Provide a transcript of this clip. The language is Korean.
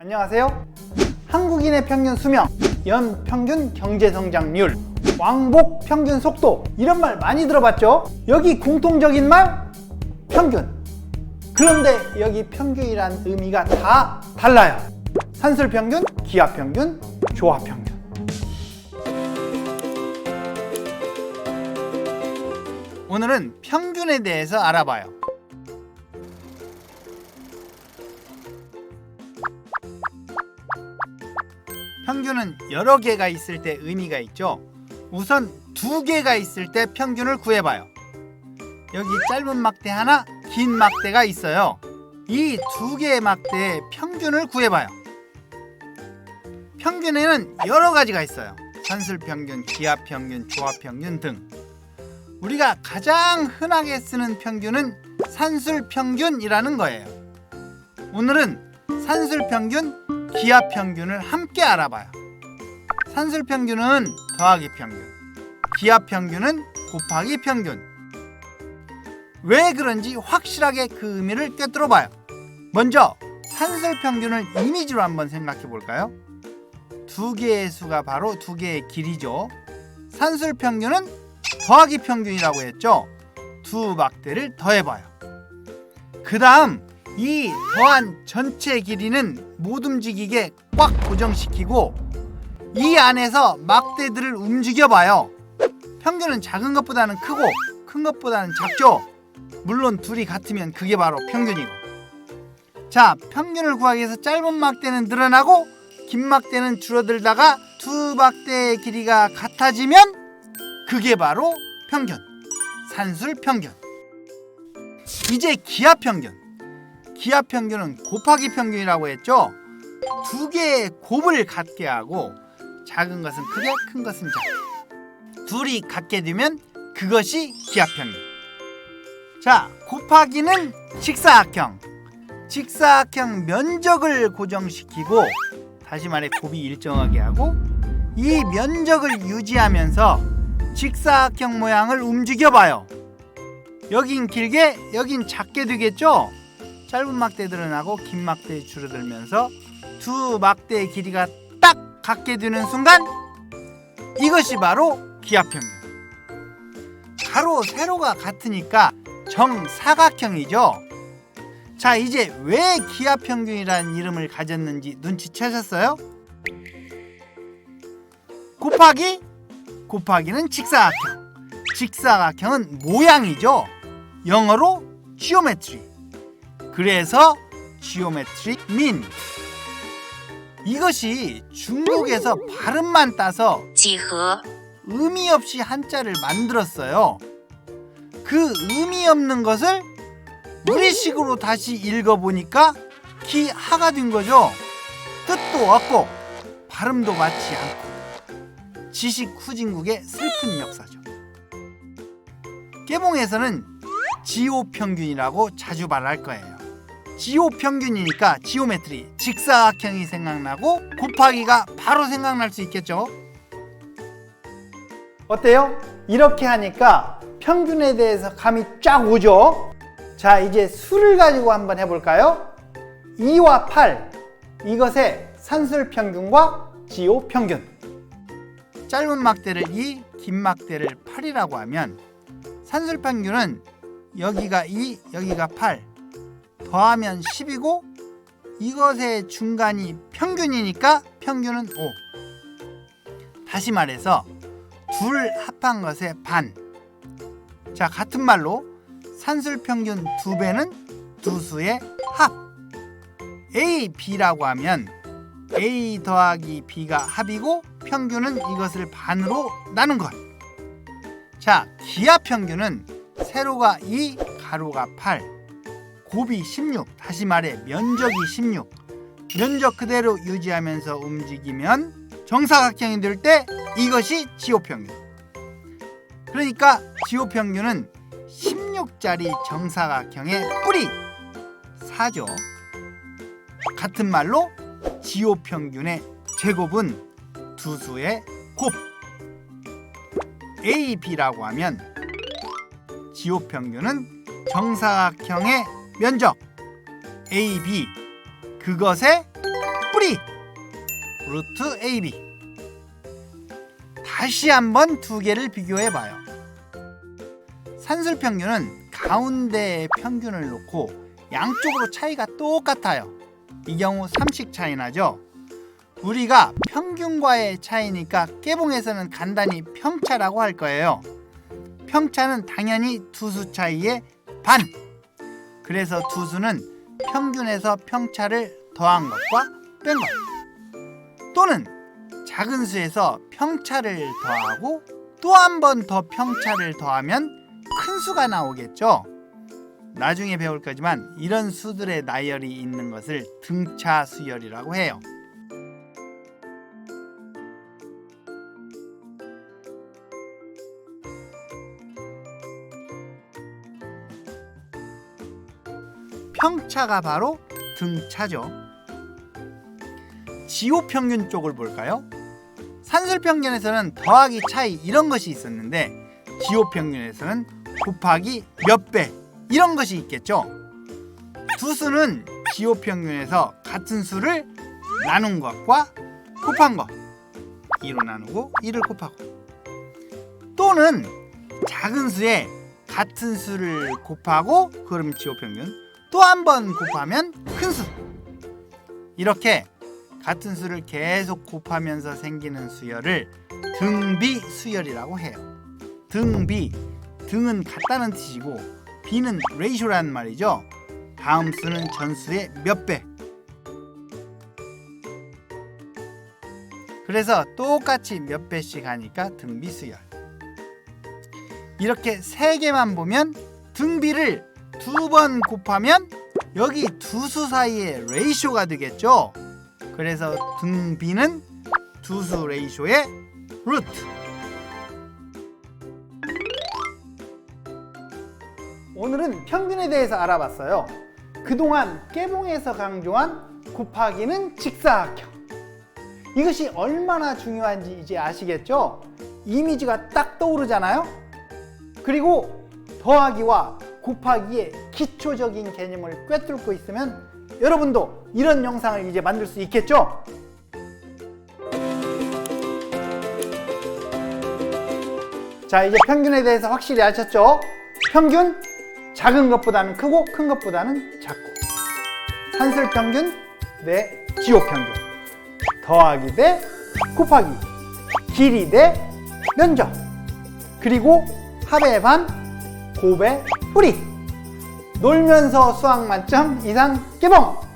안녕하세요. 한국인의 평균 수명, 연 평균 경제 성장률, 왕복 평균 속도 이런 말 많이 들어봤죠? 여기 공통적인 말 평균. 그런데 여기 평균이란 의미가 다 달라요. 산술 평균, 기압 평균, 조합 평균. 오늘은 평균에 대해서 알아봐요. 평균은 여러 개가 있을 때 의미가 있죠. 우선 두 개가 있을 때 평균을 구해봐요. 여기 짧은 막대 하나, 긴 막대가 있어요. 이 두 개의 막대의 평균을 구해봐요. 평균에는 여러 가지가 있어요. 산술 평균, 기압 평균, 조합 평균 등. 우리가 가장 흔하게 쓰는 평균은 산술 평균이라는 거예요. 오늘은 산술 평균, 기압 평균을 함께 알아봐요. 산술 평균은 더하기 평균, 기압 평균은 곱하기 평균. 왜 그런지 확실하게 그 의미를 꿰뚫어 봐요. 먼저 산술 평균을 이미지로 한번 생각해 볼까요? 두 개의 수가 바로 두 개의 길이죠. 산술 평균은 더하기 평균이라고 했죠. 두 막대를 더해봐요. 그 다음 이 더한 전체 길이는 못 움직이게 꽉 고정시키고 이 안에서 막대들을 움직여봐요. 평균은 작은 것보다는 크고 큰 것보다는 작죠. 물론 둘이 같으면 그게 바로 평균이고. 자, 평균을 구하기 위해서 짧은 막대는 늘어나고 긴 막대는 줄어들다가 두 막대의 길이가 같아지면 그게 바로 평균. 산술 평균. 이제 기압 평균. 기압 평균은 곱하기 평균이라고 했죠. 두 개의 곱을 같게 하고 작은 것은 크게 큰 것은 작게. 둘이 같게 되면 그것이 기압 평균. 자, 곱하기는 직사각형. 직사각형 면적을 고정시키고 다시 말해 곱이 일정하게 하고 이 면적을 유지하면서 직사각형 모양을 움직여 봐요. 여긴 길게, 여긴 작게 되겠죠? 짧은 막대 늘어나고 긴 막대 줄어들면서 두 막대의 길이가 딱 같게 되는 순간 이것이 바로 기압평균. 가로, 세로가 같으니까 정사각형이죠. 자, 이제 왜 기압평균이라는 이름을 가졌는지 눈치채셨어요? 곱하기 곱하기는 직사각형. 직사각형은 모양이죠. 영어로 geometry. 그래서 geometry mean. 이것이 중국에서 발음만 따서 几何 의미 없이 한자를 만들었어요. 그 의미 없는 것을 우리식으로 다시 읽어보니까 기하가 된 거죠. 뜻도 없고 발음도 맞지 않고 지식 후진국의 슬픈 역사죠. 개봉에서는 지오 평균이라고 자주 말할 거예요. 지오 평균이니까 지오메트리 직사각형이 생각나고 곱하기가 바로 생각날 수 있겠죠. 어때요? 이렇게 하니까 평균에 대해서 감이 쫙 오죠? 자, 이제 수를 가지고 한번 해볼까요? 2와 8, 이것의 산술 평균과 지오 평균. 짧은 막대를 2, 긴 막대를 8이라고 하면 산술 평균은 여기가 2, 여기가 8, 더하면 10이고 이것의 중간이 평균이니까 평균은 5. 다시 말해서 둘 합한 것의 반. 자, 같은 말로 산술 평균 두 배는 두 수의 합. A, B라고 하면 A 더하기 B가 합이고 평균은 이것을 반으로 나눈 것. 자, 기압 평균은 세로가 2, 가로가 8, 곱이 16. 다시 말해 면적이 16. 면적 그대로 유지하면서 움직이면 정사각형이 될 때 이것이 지호 평균. 그러니까 지호 평균은 16짜리 정사각형의 뿌리 4죠. 같은 말로 지호 평균의 제곱은 두 수의 곱. A, B라고 하면 지호 평균은 정사각형의 면적 A, B 그것의 뿌리 루트 AB 다시 한번 두 개를 비교해 봐요. 산술 평균은 가운데에 평균을 놓고 양쪽으로 차이가 똑같아요. 이 경우 3씩 차이 나죠. 우리가 평균과의 차이니까 깨봉에서는 간단히 평차라고 할 거예요. 평차는 당연히 두 수 차이의 반. 그래서 두 수는 평균에서 평차를 더한 것과 뺀 것. 또는 작은 수에서 평차를 더하고 또 한 번 더 평차를 더하면 큰 수가 나오겠죠. 나중에 배울 거지만 이런 수들의 나열이 있는 것을 등차 수열이라고 해요. 평차가 바로 등차죠. 지호 평균 쪽을 볼까요? 산술 평균에서는 더하기 차이 이런 것이 있었는데 지호 평균에서는 곱하기 몇 배 이런 것이 있겠죠. 두 수는 지호 평균에서 같은 수를 나눈 것과 곱한 것 2로 나누고 2를 곱하고 또는 작은 수에 같은 수를 곱하고 그럼 지호 평균 또 한 번 곱하면 큰 수. 이렇게 같은 수를 계속 곱하면서 생기는 수열을 등비 수열이라고 해요. 등비, 등은 같다는 뜻이고 비는 레이쇼라는 말이죠. 다음 수는 전수의 몇 배. 그래서 똑같이 몇 배씩 하니까 등비 수열. 이렇게 세 개만 보면 등비를 두 번 곱하면 여기 두 수 사이의 레이쇼가 되겠죠. 그래서 등비는 두 수 레이쇼의 루트. 오늘은 평균에 대해서 알아봤어요. 그동안 깨봉에서 강조한 곱하기는 직사각형. 이것이 얼마나 중요한지 이제 아시겠죠? 이미지가 딱 떠오르잖아요? 그리고 더하기와 곱하기의 기초적인 개념을 꿰뚫고 있으면 여러분도 이런 영상을 이제 만들 수 있겠죠? 자, 이제 평균에 대해서 확실히 아셨죠? 평균 작은 것보다는 크고 큰 것보다는 작고 산술 평균 대 지호 평균 더하기 대 곱하기 길이 대 면적 그리고 합의 반 곱의 뿌리. 놀면서 수학 만점 이상 개봉